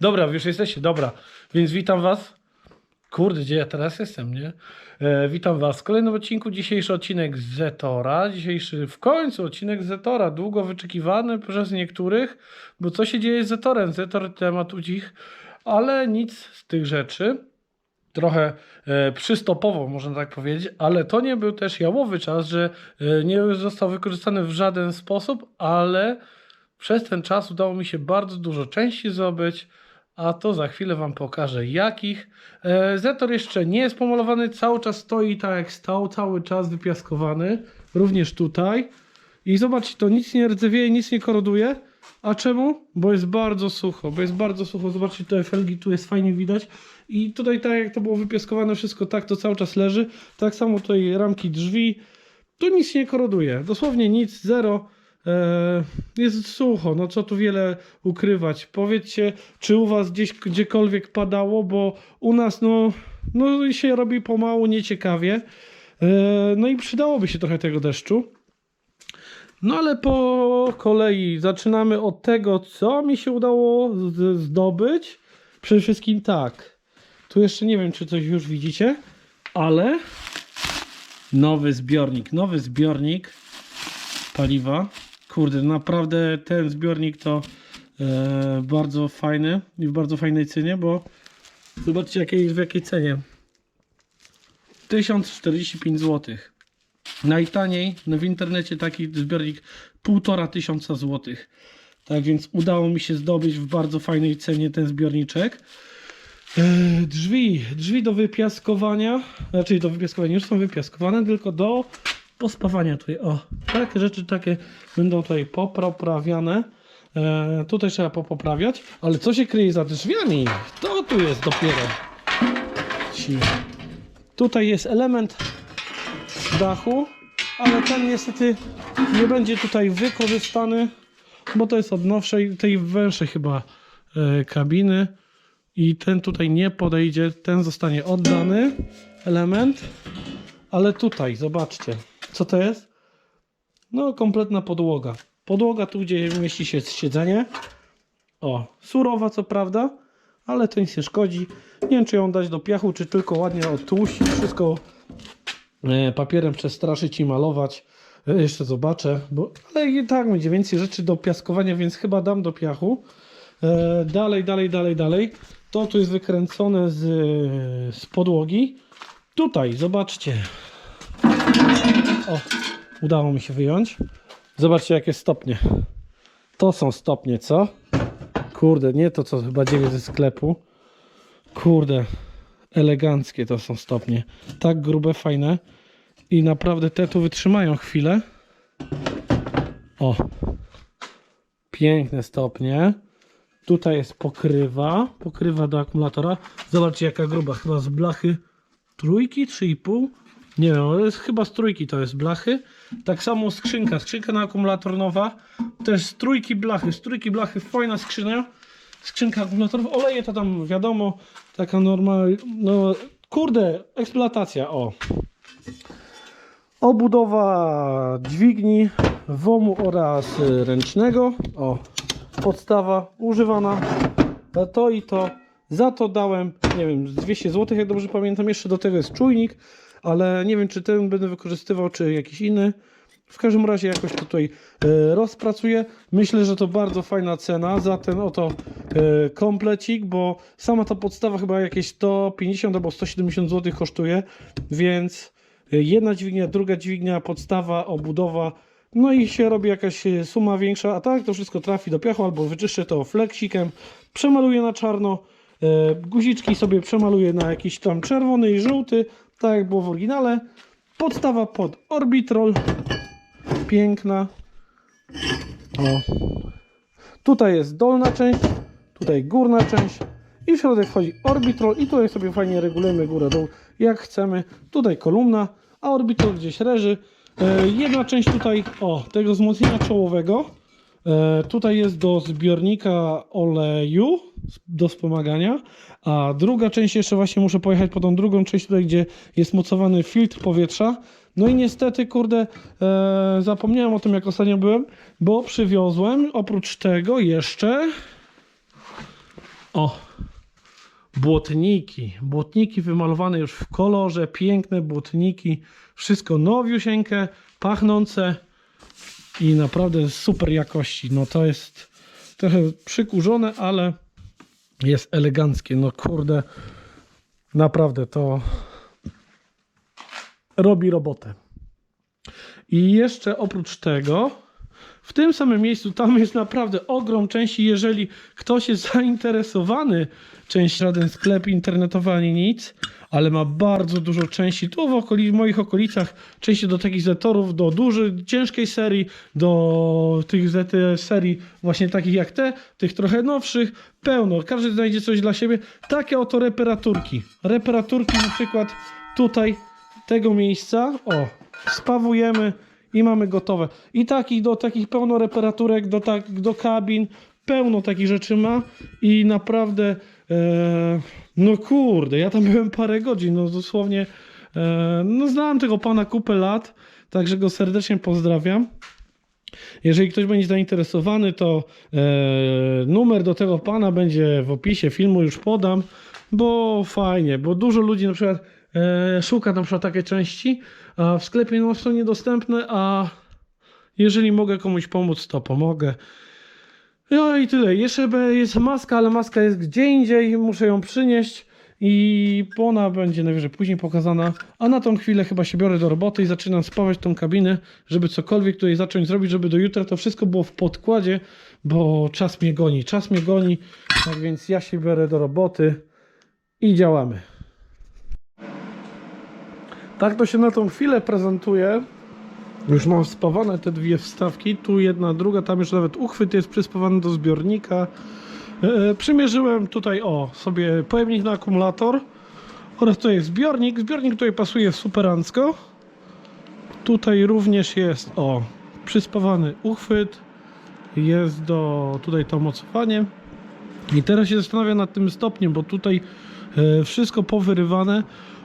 Dobra, już jesteście, dobra. Więc witam was. Kurde, gdzie ja teraz jestem, nie? E, witam was w kolejnym odcinku. Dzisiejszy odcinek z Zetora. Dzisiejszy w końcu odcinek z Zetora. Długo wyczekiwany przez niektórych, bo co się dzieje z Zetorem? Zetor temat ucich, ale nic z tych rzeczy. Trochę e, przystopowo, można tak powiedzieć, ale to nie był też jałowy czas, że e, nie został wykorzystany w żaden sposób, ale przez ten czas udało mi się bardzo dużo części zdobyć, a to za chwilę Wam pokażę jakich. E, Zetor jeszcze nie jest pomalowany, cały czas stoi tak jak stał, cały czas wypiaskowany, również tutaj. I zobaczcie, to nic nie rdzewieje, nic nie koroduje. A czemu? Bo jest bardzo sucho, bo jest bardzo sucho. Zobaczcie, tutaj felgi, tu jest fajnie widać. I tutaj tak jak to było wypiaskowane wszystko tak, to cały czas leży. Tak samo tutaj ramki drzwi. Tu nic nie koroduje, dosłownie nic, zero. E, jest sucho, no co tu wiele ukrywać. Powiedzcie, czy u was gdzieś gdziekolwiek padało, bo u nas no, no się robi pomału, nieciekawie. E, no i przydałoby się trochę tego deszczu. No ale po kolei zaczynamy od tego, co mi się udało zdobyć. Przede wszystkim tak. Tu jeszcze nie wiem, czy coś już widzicie, ale nowy zbiornik. Nowy zbiornik paliwa. Kurde, naprawdę ten zbiornik to e, bardzo fajny i w bardzo fajnej cenie, bo zobaczcie w jakiej cenie. 1045 zł. Najtaniej no w internecie taki zbiornik 1,5 tysiąca złotych. Tak więc udało mi się zdobyć w bardzo fajnej cenie ten zbiorniczek. E, Drzwi, drzwi do wypiaskowania, znaczy do wypiaskowania już są wypiaskowane, tylko do pospawania tutaj. O, takie rzeczy takie będą tutaj poprawiane. E, tutaj trzeba popoprawiać, ale co się kryje za drzwiami? To tu jest dopiero. Ci. Tutaj jest element dachu, ale ten niestety nie będzie tutaj wykorzystany, bo to jest od nowszej, tej węższej chyba e, kabiny i ten tutaj nie podejdzie, ten zostanie oddany element, ale tutaj zobaczcie, co to jest? No kompletna podłoga. Podłoga tu, gdzie mieści się siedzenie. O, surowa co prawda, ale to nic nie szkodzi. Nie wiem, czy ją dać do piachu, czy tylko ładnie otłuścić, wszystko e, papierem przestraszyć i malować. E, Jeszcze zobaczę, bo, ale i tak będzie więcej rzeczy do piaskowania, więc chyba dam do piachu. E, Dalej, dalej, dalej, dalej. To tu jest wykręcone z, z podłogi. Tutaj, zobaczcie. O, udało mi się wyjąć. Zobaczcie, jakie stopnie. To są stopnie, co? Kurde, nie to, co chyba dzieje ze sklepu. Kurde, eleganckie to są stopnie. Tak grube, fajne. I naprawdę te tu wytrzymają chwilę. O. Piękne stopnie. Tutaj jest pokrywa. Pokrywa do akumulatora. Zobaczcie jaka gruba. Chyba z blachy trójki, 3,5. Nie wiem, ale jest, chyba z trójki to jest blachy. Tak samo skrzynka. Skrzynka na akumulator nowa. Też z trójki blachy. Z trójki blachy. Fajna skrzynia. Skrzynka akumulatorów. Oleje to tam wiadomo. Taka normalna. No kurde, eksploatacja. O. Obudowa dźwigni, WOMU oraz ręcznego. O, podstawa używana. To i to. Za to dałem, nie wiem, z 200 zł, jak dobrze pamiętam. Jeszcze do tego jest czujnik, ale nie wiem, czy ten będę wykorzystywał, czy jakiś inny. W każdym razie jakoś tutaj e, rozpracuję. Myślę, że to bardzo fajna cena za ten oto e, komplecik, bo sama ta podstawa chyba jakieś 150 albo 170 zł kosztuje, więc e, jedna dźwignia, druga dźwignia, podstawa, obudowa, no i się robi jakaś suma większa, a tak to wszystko trafi do piachu albo wyczyszczę to fleksikiem, przemaluję na czarno, guziczki sobie przemaluję na jakiś tam czerwony i żółty, tak jak było w oryginale. Podstawa pod orbitrol, piękna. O. Tutaj jest dolna część, tutaj górna część i w środek wchodzi orbitrol i tutaj sobie fajnie regulujemy górę dół jak chcemy. Tutaj kolumna, a orbitrol gdzieś leży. E, jedna część tutaj, o, tego wzmocnienia czołowego. E, tutaj jest do zbiornika oleju do wspomagania, a druga część jeszcze właśnie muszę pojechać po tą drugą część tutaj, gdzie jest mocowany filtr powietrza. No i niestety, kurde, e, zapomniałem o tym, jak ostatnio byłem, bo przywiozłem oprócz tego jeszcze O, błotniki. Błotniki wymalowane już w kolorze, piękne błotniki. Wszystko nowiusieńkie, pachnące i naprawdę super jakości. No to jest trochę przykurzone, ale jest eleganckie. No kurde, naprawdę to robi robotę. I jeszcze oprócz tego, w tym samym miejscu, tam jest naprawdę ogrom części. Jeżeli ktoś jest zainteresowany, część żaden sklep internetowy ani nic, ale ma bardzo dużo części tu w, okoli, w moich okolicach, części do takich zetorów, do dużej, ciężkiej serii, do tych Z serii właśnie takich jak te, tych trochę nowszych, pełno. Każdy znajdzie coś dla siebie. Takie oto reparaturki. Reparaturki na przykład tutaj tego miejsca, o, spawujemy i mamy gotowe. I takich do takich pełno reparaturek, do, tak, do kabin, pełno takich rzeczy ma i naprawdę e, no kurde, ja tam byłem parę godzin, no dosłownie e, no znałem tego pana kupę lat, także go serdecznie pozdrawiam. Jeżeli ktoś będzie zainteresowany, to e, numer do tego pana będzie w opisie filmu, już podam, bo fajnie, bo dużo ludzi na przykład e, szuka na przykład takiej części, w sklepie no, są niedostępne, a jeżeli mogę komuś pomóc, to pomogę. No i tyle. Jeszcze jest maska, ale maska jest gdzie indziej, muszę ją przynieść i ona będzie najwyżej później pokazana. A na tą chwilę chyba się biorę do roboty i zaczynam spawać tą kabinę, żeby cokolwiek tutaj zacząć zrobić, żeby do jutra to wszystko było w podkładzie, bo czas mnie goni, czas mnie goni, tak więc ja się biorę do roboty i działamy. Tak to się na tą chwilę prezentuje. Już mam spawane te dwie wstawki, tu jedna, druga, tam już nawet uchwyt jest przyspawany do zbiornika. E, przymierzyłem tutaj, o, sobie pojemnik na akumulator oraz tutaj zbiornik. Zbiornik tutaj pasuje superancko. Tutaj również jest, o, przyspawany uchwyt. Jest do, tutaj to mocowanie. I teraz się zastanawiam nad tym stopniem, bo tutaj e, wszystko powyrywane.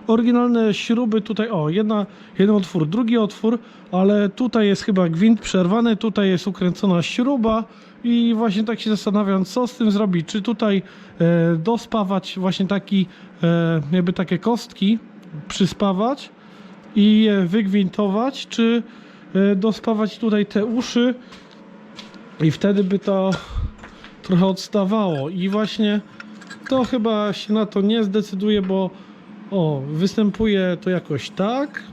Oryginalne śruby tutaj, o, jedna, jeden otwór, drugi otwór, ale tutaj jest chyba gwint przerwany, tutaj jest ukręcona śruba i właśnie tak się zastanawiam, co z tym zrobić. Czy tutaj e, dospawać właśnie taki, e, jakby takie kostki, przyspawać i je wygwintować, czy e, dospawać tutaj te uszy i wtedy by to trochę odstawało i właśnie to chyba się na to nie zdecyduje, bo o, występuje to jakoś tak.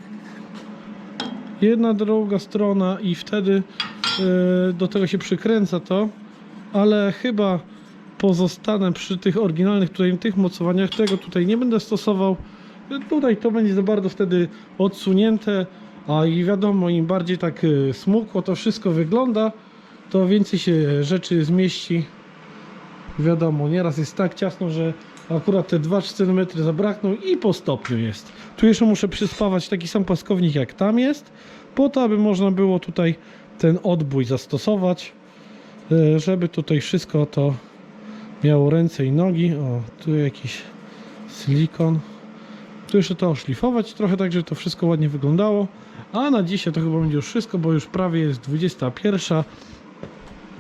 Jedna druga strona i wtedy e, do tego się przykręca to ale chyba pozostanę przy tych oryginalnych tutaj tych mocowaniach tego tutaj nie będę stosował. E, tutaj to będzie za bardzo wtedy odsunięte a i wiadomo im bardziej tak e, smukło to wszystko wygląda to więcej się rzeczy zmieści. Wiadomo, nieraz jest tak ciasno, że akurat te 2-3 cm zabrakną i po stopniu jest. Tu jeszcze muszę przyspawać taki sam płaskownik jak tam jest, po to, aby można było tutaj ten odbój zastosować, e, żeby tutaj wszystko to miało ręce i nogi. O, tu jakiś silikon. Tu jeszcze to oszlifować trochę, tak żeby to wszystko ładnie wyglądało. A na dzisiaj to chyba będzie już wszystko, bo już prawie jest 21.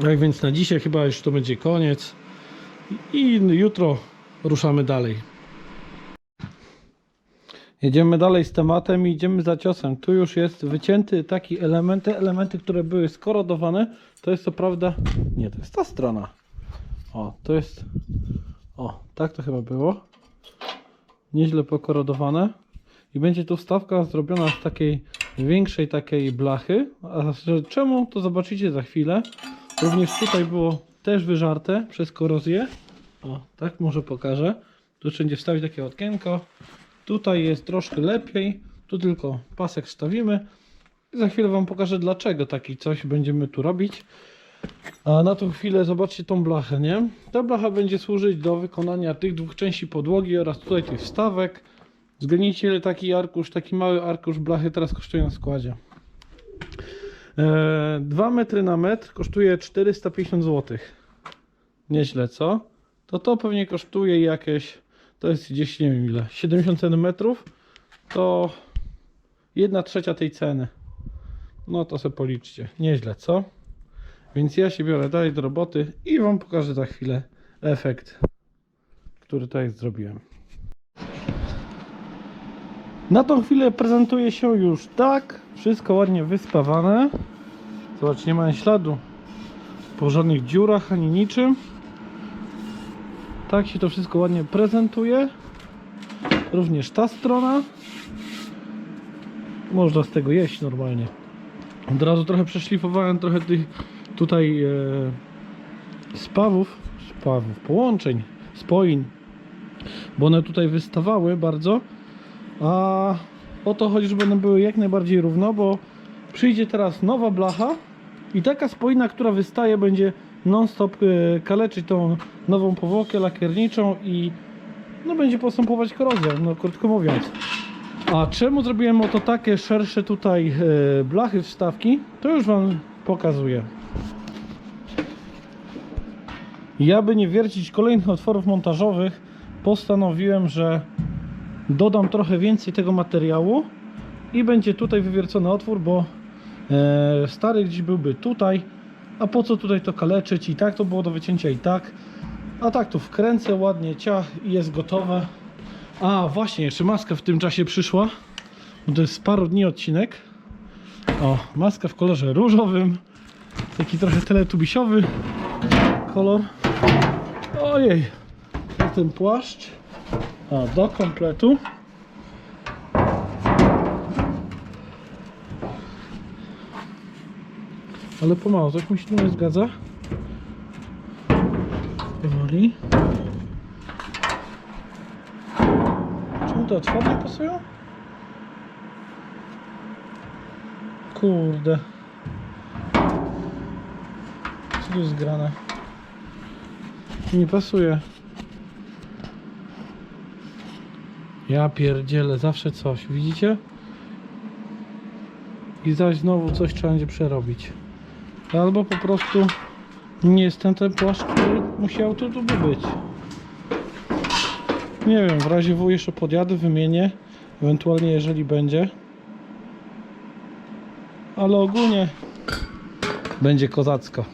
Tak więc na dzisiaj chyba już to będzie koniec. I jutro ruszamy dalej. Jedziemy dalej z tematem i idziemy za ciosem. Tu już jest wycięty taki element. Te elementy, które były skorodowane, to jest co prawda. Nie, to jest ta strona. O, to jest. O, tak to chyba było. Nieźle pokorodowane. I będzie tu wstawka zrobiona z takiej większej takiej blachy. A czemu, to zobaczycie za chwilę. Również tutaj było też wyżarte przez korozję. O, tak może pokażę. Tu wszędzie wstawić takie okienko. Tutaj jest troszkę lepiej. Tu tylko pasek wstawimy. I za chwilę Wam pokażę dlaczego taki coś będziemy tu robić. A na tą chwilę zobaczcie tą blachę, nie? Ta blacha będzie służyć do wykonania tych dwóch części podłogi oraz tutaj tych wstawek. Zgadnijcie ile taki arkusz, taki mały arkusz blachy teraz kosztuje na składzie. Eee, 2 metry na metr kosztuje 450 zł. Nieźle, co? To to pewnie kosztuje jakieś, to jest gdzieś nie wiem ile, 70 cm, to 1 trzecia tej ceny. No to sobie policzcie. Nieźle, co? Więc ja się biorę dalej do roboty i Wam pokażę za chwilę efekt który tutaj zrobiłem. Na tą chwilę prezentuje się już tak. Wszystko ładnie wyspawane. Zobacz, nie ma śladu po żadnych dziurach ani niczym. Tak się to wszystko ładnie prezentuje. Również ta strona. Można z tego jeść normalnie. Od razu trochę przeszlifowałem trochę tych tutaj e, spawów, spawów, połączeń, spoin, bo one tutaj wystawały bardzo. A o to chodzi, żeby one były jak najbardziej równo, bo przyjdzie teraz nowa blacha i taka spoina, która wystaje, będzie non-stop e, kaleczyć tą nową powłokę lakierniczą i no będzie postępować korozja, no krótko mówiąc. A czemu zrobiłem oto takie szersze tutaj e, blachy wstawki, to już Wam pokazuję. Ja by nie wiercić kolejnych otworów montażowych, postanowiłem, że dodam trochę więcej tego materiału i będzie tutaj wywiercony otwór, bo e, stary gdzieś byłby tutaj, a po co tutaj to kaleczyć i tak to było do wycięcia i tak. A tak tu wkręcę ładnie, ciach i jest gotowe. A właśnie, jeszcze maska w tym czasie przyszła, bo to jest paru dni odcinek. O, maska w kolorze różowym, taki trochę teletubisiowy kolor. Ojej, ten płaszcz. A, do kompletu. Ale pomału, coś mi się nie zgadza. Powoli. Czemu te otwory nie pasują? Kurde. Co tu jest grane? Nie pasuje. Ja pierdzielę, zawsze coś, widzicie? I zaś znowu coś trzeba będzie przerobić. Albo po prostu nie jest ten ten płaszcz, który musiał tu, tu być. Nie wiem, w razie W jeszcze podjadę, wymienię. Ewentualnie jeżeli będzie. Ale ogólnie będzie kozacko.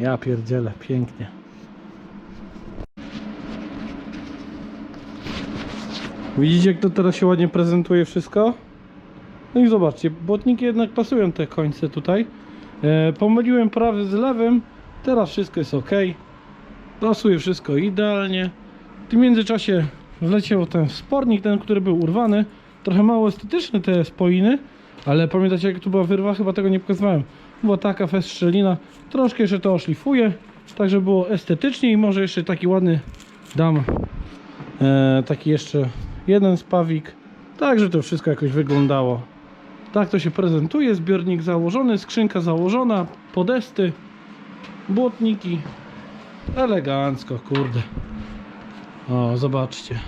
Ja pierdzielę, pięknie. Widzicie jak to teraz się ładnie prezentuje wszystko? No i zobaczcie, błotniki jednak pasują te końce tutaj. E, pomyliłem prawy z lewym, teraz wszystko jest ok. Pasuje wszystko idealnie. W tym międzyczasie wleciał ten spornik, ten, który był urwany. Trochę mało estetyczne te spoiny, ale pamiętacie jak tu była wyrwa? Chyba tego nie pokazywałem. Była taka fest szczelina. Troszkę jeszcze to oszlifuję, tak żeby było estetycznie i może jeszcze taki ładny dam e, taki jeszcze jeden spawik, tak żeby to wszystko jakoś wyglądało. Tak to się prezentuje, zbiornik założony, skrzynka założona, podesty, błotniki. Elegancko, kurde. O, zobaczcie.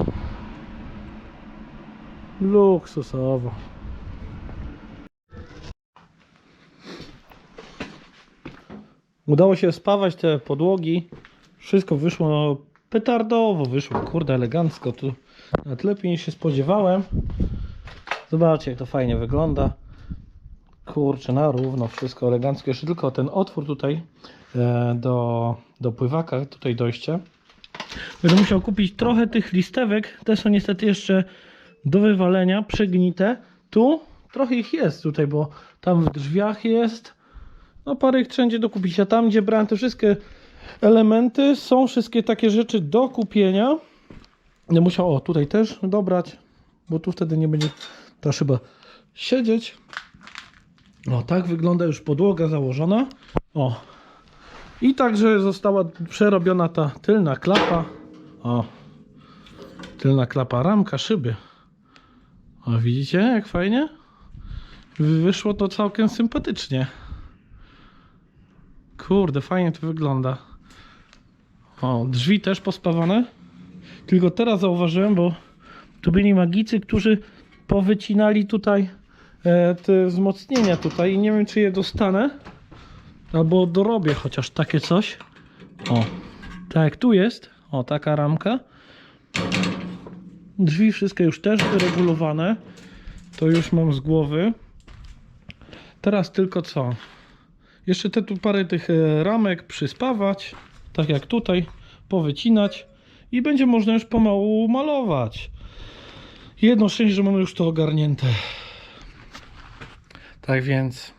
Luksusowo. Udało się spawać te podłogi. Wszystko wyszło petardowo, wyszło kurde elegancko. Tu nawet lepiej niż się spodziewałem. Zobaczcie jak to fajnie wygląda. Kurczę, na równo, wszystko elegancko. Jeszcze tylko ten otwór tutaj e, do, do pływaka, tutaj dojście. Będę musiał kupić trochę tych listewek. Te są niestety jeszcze do wywalenia, przegnite. Tu trochę ich jest tutaj, bo tam w drzwiach jest. No parę ich wszędzie do kupić. A tam gdzie brałem te wszystkie elementy, są wszystkie takie rzeczy do kupienia. Będę musiał, o tutaj też dobrać, bo tu wtedy nie będzie ta szyba siedzieć. O, tak wygląda już podłoga założona. O. I także została przerobiona ta tylna klapa. O. Tylna klapa, ramka szyby. O, widzicie jak fajnie? Wyszło to całkiem sympatycznie. Kurde, fajnie to wygląda. O, drzwi też pospawane. Tylko teraz zauważyłem, bo tu byli magicy, którzy powycinali tutaj e, te wzmocnienia tutaj i nie wiem czy je dostanę. Albo dorobię chociaż takie coś. O, tak tu jest. O, taka ramka. Drzwi wszystkie już też wyregulowane. To już mam z głowy. Teraz tylko co? Jeszcze te tu parę tych e, ramek przyspawać tak jak tutaj powycinać i będzie można już pomału malować. Jedno szczęście, że mamy już to ogarnięte. Tak więc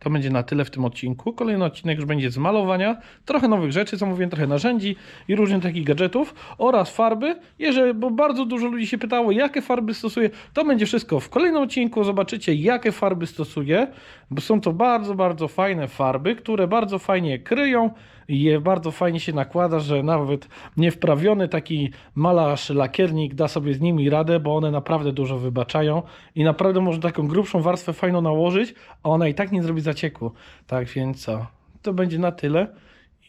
to będzie na tyle w tym odcinku. Kolejny odcinek już będzie z malowania, trochę nowych rzeczy, zamówiłem trochę narzędzi i różnych takich gadżetów oraz farby. Jeżeli, bo bardzo dużo ludzi się pytało, jakie farby stosuję, to będzie wszystko w kolejnym odcinku. Zobaczycie, jakie farby stosuję, bo są to bardzo, bardzo fajne farby, które bardzo fajnie kryją i bardzo fajnie się nakłada, że nawet niewprawiony taki malarz, lakiernik da sobie z nimi radę, bo one naprawdę dużo wybaczają i naprawdę można taką grubszą warstwę fajną nałożyć, a ona i tak nie zrobi zacieku. Tak więc co, to będzie na tyle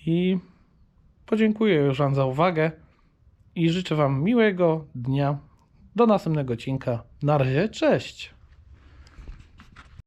i podziękuję już Wam za uwagę i życzę Wam miłego dnia. Do następnego odcinka. Na razie, cześć!